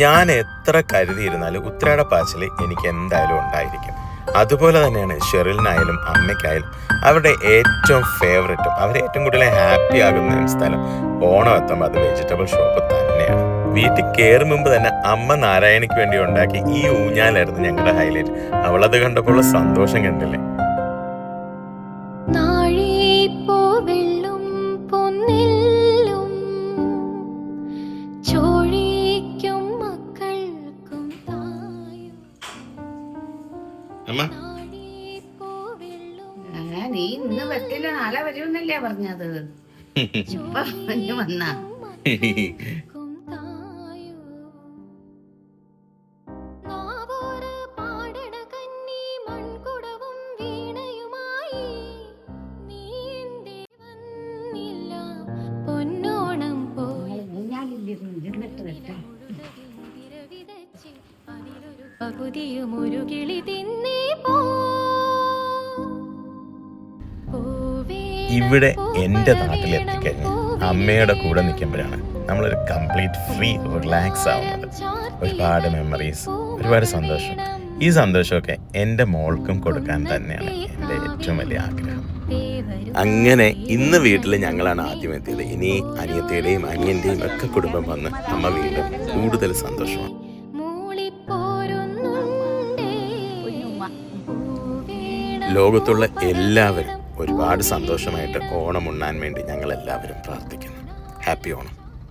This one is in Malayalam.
ഞാൻ എത്ര കരുതിയിരുന്നാലും ഉത്രയുടെ പാച്ചിൽ എനിക്ക് എന്തായാലും ഉണ്ടായിരിക്കും. അതുപോലെ തന്നെയാണ് ഷെറിലിനായാലും അമ്മയ്ക്കായാലും അവരുടെ ഏറ്റവും ഫേവററ്റും അവരെ ഏറ്റവും കൂടുതൽ ഹാപ്പി ആകുന്ന സ്ഥലം ഓണം അത് വെജിറ്റബിൾ ഷോപ്പ് തന്നെയാണ്. വീട്ടിൽ കയറും മുമ്പ് തന്നെ അമ്മ നാരായണിക്ക് വേണ്ടി ഉണ്ടാക്കി ഈ ഊഞ്ഞാലായിരുന്നു ഞങ്ങളുടെ ഹൈലൈറ്റ് അവളത് കണ്ടപ്പോൾ സന്തോഷം കണ്ടില്ലേ? അമ്മ? നീ ഇന്ന് പറ്റില്ല. നാളെ വരുമെന്നല്ലേ പറഞ്ഞത്. വന്നാ. പകുതിയും ഒരു കിളി തിന്നേ ഇവിടെ എന്റെ നാട്ടിൽ എത്തിക്കഴിഞ്ഞ് അമ്മയുടെ കൂടെ നിൽക്കുമ്പോഴാണ് നമ്മളൊരു കംപ്ലീറ്റ് ഫ്രീ റിലാക്സ് ആവുന്നത്. ഒരുപാട് മെമ്മറീസ് ഒരുപാട് സന്തോഷം. ഈ സന്തോഷമൊക്കെ എന്റെ മോൾക്കും കൊടുക്കാൻ തന്നെയാണ് എന്റെ ഏറ്റവും വലിയ ആഗ്രഹം. അങ്ങനെ ഇന്ന് വീട്ടിൽ ഞങ്ങളാണ് ആദ്യം എത്തിയത്. ഇനി അനിയത്തിയുടെയും അനിയന്റെയും ഒക്കെ കുടുംബം വന്ന് അമ്മ വീണ്ടും കൂടുതൽ സന്തോഷമാണ്. ലോകത്തുള്ള എല്ലാവരും ഒരുപാട് സന്തോഷമായിട്ട് ഓണം ഉണ്ണാൻ വേണ്ടി ഞങ്ങളെല്ലാവരും പ്രാർത്ഥിക്കുന്നു. ഹാപ്പി ഓണം.